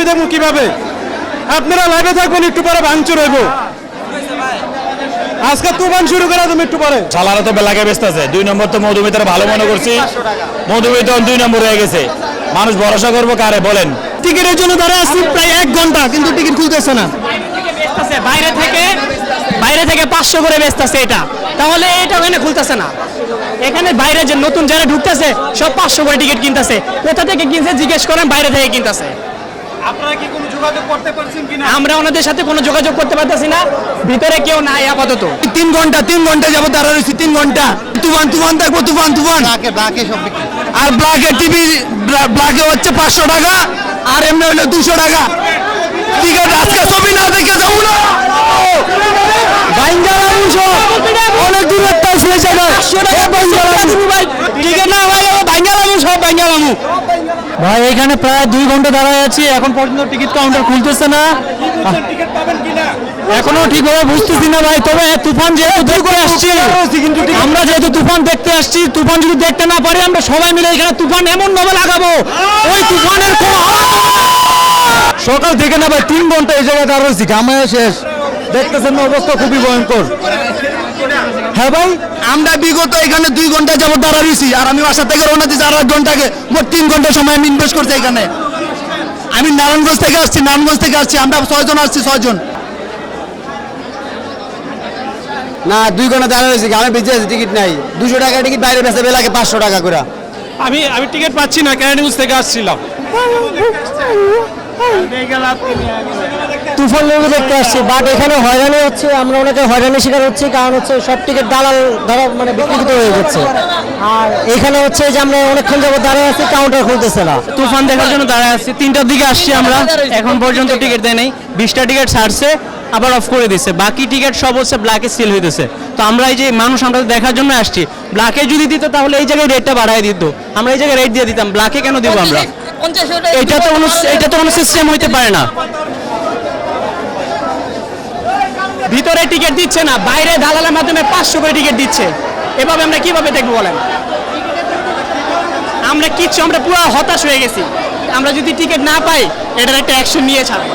ছবি দেখব কীভাবে? আপনারা লাইভে থাকবেন একটু পরে ভাঙচুর হইব। আজকে তুফান শুরু করে তুমি একটু পরে। সালারা তো বেলাকে ব্যস্ত আছে। দুই নম্বর তো মধুমিতার ভালো মনে করছি। মধুমিত দুই নম্বর হয়ে গেছে। মানুষ ভরসা করব কারে বলেন। টিকিটের জন্য দাঁড়ায় আসছি প্রায় এক ঘণ্টা কিন্তু টিকিট খুলতেছে না। বাইরে থেকে বাইরে থেকে পাঁচশো করে বেচতেছে এটা। তাহলে এটা ওখানে খুলতেছে না। এখানে বাইরে যে নতুন যারা ঢুকতেছে সব পাঁচশো করে টিকিট কিনতেছে। কোথা থেকে কিনছে জিজ্ঞেস করেন বাইরে থেকে কিনতেছে। আপনারা কি কোনো যোগাযোগ করতে পারছেন কিনা? আমরা ওনাদের সাথে কোনো যোগাযোগ করতে পারতেছি না। ভিতরে কেউ নাই আপাতত। তিন ঘণ্টা তিন ঘণ্টা যাব দাঁড়া রয়েছি তিন ঘণ্টা। তুফান তুফান দেখব তুফান তুফান। আর ব্ল্যাকে টিভি ব্ল্যাকে হচ্ছে পাঁচশো টাকা আর এমনি হলো দুশো টাকা। টিকিট আজকে ছবি না দেখে যাব না। অনেক দূর একটা আসলে জায়গা টিকিট না ভাই এখানে প্রায় দুই ঘণ্টা দাঁড়ায় আছি এখন পর্যন্ত টিকিট কাউন্টার খুলতেছে না। এখনও ঠিকভাবে বুঝতেছি না ভাই তবে তুফান যেহেতু দেখতে আসছি আমরা যেহেতু তুফান দেখতে আসছি তুফান যদি দেখতে না পারি আমরা সবাই মিলে এখানে তুফান এমন ভাবে লাগাবো ওই তুফানের সকাল থেকে না ভাই তিন ঘণ্টা এই জায়গায় দাঁড়িয়ে ঘামায় শেষ। দেখতেছেন না অবস্থা খুবই ভয়ঙ্কর। হ্যাঁ ভাই আমরা বিগত এখানে দুই ঘণ্টা যাব দাঁড়া রয়েছি আর আমি বাসা থেকে রওনা দিচ্ছি আর এক ঘন্টাকে মোট তিন ঘণ্টা সময় আমি ইনভেস্ট করছি এখানে আমি নারায়ণগঞ্জ থেকে আসছি নারায়ণগঞ্জ থেকে আসছি আমরা ছয়জন আসছি ছয়জন না দুই ঘণ্টা দাঁড়িয়ে রয়েছি ঘামে বেঁচে আছে টিকিট নাই দুশো টাকা টিকিট বাইরে বেঁচে বেলাকে পাঁচশো টাকা করে আমি আমি টিকিট পাচ্ছি না ক্যারানিগঞ্জ থেকে আসছিলাম তুফান মুভি দেখতে আসছি বাট এখানে হয়রানি হচ্ছে আমরা অনেকে হয়রানির শিকার হচ্ছি কারণ হচ্ছে সব টিকিট দালাল ধরা মানে বিকৃত হয়ে যাচ্ছে আর এখানে হচ্ছে যে আমরা অনেকক্ষণ যাবত দাঁড়িয়ে আছি কাউন্টার খুলতেছে না। তুফান দেখার জন্য দাঁড়ায় আছি। তিনটার দিকে আসছি আমরা এখন পর্যন্ত টিকিট দেয় নাই। বিশটা টিকিট ছাড়ছে আবার অফ করে দিচ্ছে বাকি টিকিট সব হচ্ছে ব্ল্যাকে সিল হইতেছে। তো আমরা এই যে মানুষ আমরা দেখার জন্য আসছি। ব্ল্যাকে যদি দিত তাহলে এই জায়গায় রেটটা বাড়ায় দিত। আমরা এই জায়গায় রেট দিয়ে দিতাম। ব্ল্যাকে কেন দিব আমরা? এটা তো কোনো এটা তো কোনো সিস্টেম হইতে পারে না। ভিতরে টিকিট দিচ্ছে না, বাইরে দালালের মাধ্যমে পাঁচশো করে টিকিট দিচ্ছে। এভাবে আমরা কীভাবে দেখব বলেন? আমরা কিচ্ছু আমরা পুরো হতাশ হয়ে গেছি। আমরা যদি টিকিট না পাই, এটার একটা অ্যাকশন নিয়ে ছাড়বো।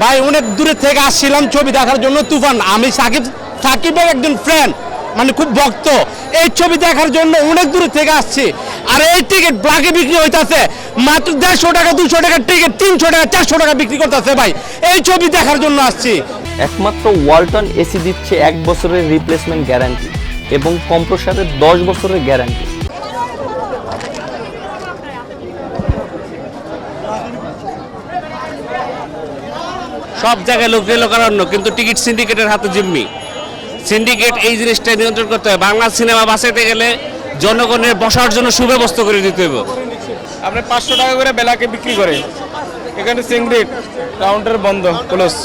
ভাই, অনেক দূরে থেকে আসছিলাম ছবি দেখার জন্য তুফান। আমি সাকিব, সাকিবের একজন ফ্রেন্ড মানে খুব ভক্ত। এই ছবি দেখার জন্য অনেক দূরে থেকে আসছি। আর এই টিকিট ব্লাকে বিক্রি হইতাছে। মাত্র দেড়শো টাকা দুশো টাকার টিকিট তিনশো টাকা চারশো টাকা বিক্রি করতেছে ভাই। এই ছবি দেখার জন্য আসছি। একমাত্র ওয়ালটন এসি দিচ্ছে এক বছরের রিপ্লেসমেন্ট গ্যারান্টি এবং কম্প্রসারের দশ বছরের গ্যারান্টি সব জায়গায় লোক লোকারণ্য কিন্তু টিকিট সিন্ডিকেটের হাতে জিম্মি। সিন্ডিকেট এই জিনিসটা নিয়ন্ত্রণ করতে হবে বাংলা সিনেমা বাঁচাইতে গেলে জনগণের বসার জন্য সুব্যবস্থা করে দিতে হবে আপনি পাঁচশো টাকা করে বেলাকে বিক্রি করে এখানে সিংড়ি কাউন্টার বন্ধ, ক্লোজ।